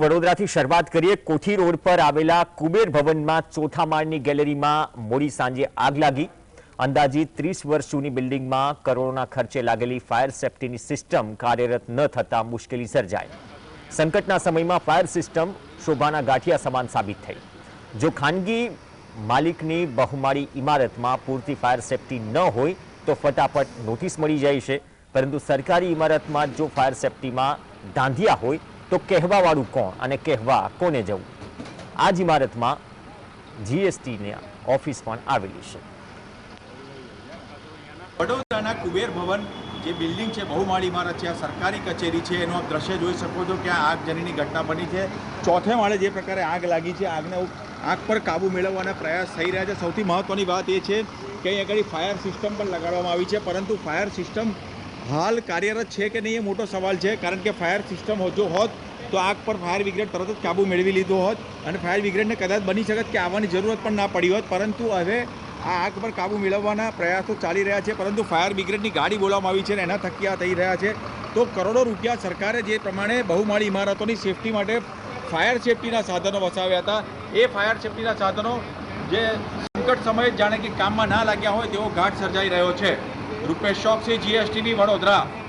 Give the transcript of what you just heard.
વડોદરાથી શરૂઆત કરીએ. કોઠી રોડ પર આવેલા કુબેર ભવનમાં ચોથા માળની ગેલેરીમાં મોડી સાંજે આગ લાગી. અંદાજી ત્રીસ વર્ષ જૂની બિલ્ડિંગમાં કરોડોના ખર્ચે લાગેલી ફાયર સેફટીની સિસ્ટમ કાર્યરત ન થતા મુશ્કેલી સર્જાઈ. સંકટના સમયમાં ફાયર સિસ્ટમ શોભાના ગાંઠિયા સમાન સાબિત થઈ. જો ખાનગી માલિકની બહુમાળી ઇમારતમાં પૂરતી ફાયર સેફટી ન હોય, તો ફટાફટ નોટિસ મળી જાય છે. પરંતુ સરકારી ઇમારતમાં જો ફાયર સેફટીમાં ધાંધિયા હોય તો કહેવાવાળું કોણ અને કહેવા કોને જવું? આ જ ઇમારતમાં જીએસટીની ઓફિસ પણ આવેલી છે. વડોદરાના કુબેર ભવન, જે બિલ્ડિંગ છે બહુમાળી ઇમારત છે, આ સરકારી કચેરી છે, એનું આપ દ્રશ્ય જોઈ શકો છો કે આ આગજનીની ઘટના બની છે. ચોથે માળે જે પ્રકારે આગ લાગી છે, આગને આગ પર કાબુ મેળવવાના પ્રયાસ થઈ રહ્યા છે. સૌથી મહત્ત્વની વાત એ છે કે અહીં આગળ ફાયર સિસ્ટમ પણ લગાડવામાં આવી છે, પરંતુ ફાયર સિસ્ટમ હાલ કાર્યરત છે કે નહીં એ મોટો સવાલ છે, કારણ કે ફાયર સિસ્ટમ જો હોત, તો આગ પર ફાયર બ્રિગેડ તરત જ કાબુ મેળવી લીધો હોત અને ફાયર બ્રિગેડને કદાચ બની શકત કે આવવાની જરૂરત પણ ના પડી હોત, પરંતુ હવે આ આગ પર કાબુ મેળવવાના પ્રયાસો ચાલી રહ્યા છે, પરંતુ ફાયર બ્રિગેડની ગાડી બોલાવવામાં આવી છે અને એના થકી થઈ રહ્યા છે. તો કરોડો રૂપિયા સરકારે જે પ્રમાણે બહુમાળી ઇમારતોની સેફટી માટે ફાયર સેફટીના સાધનો વસાવ્યા હતા. એ ફાયર સેફટીના સાધનો જે સંકટ સમયે જાણે કે કામમાં ના લાગ્યા હોય તેવો ઘાટ સર્જાઈ રહ્યો છે. રૂપેશ ચોકસી જીએસટીની વડોદરા.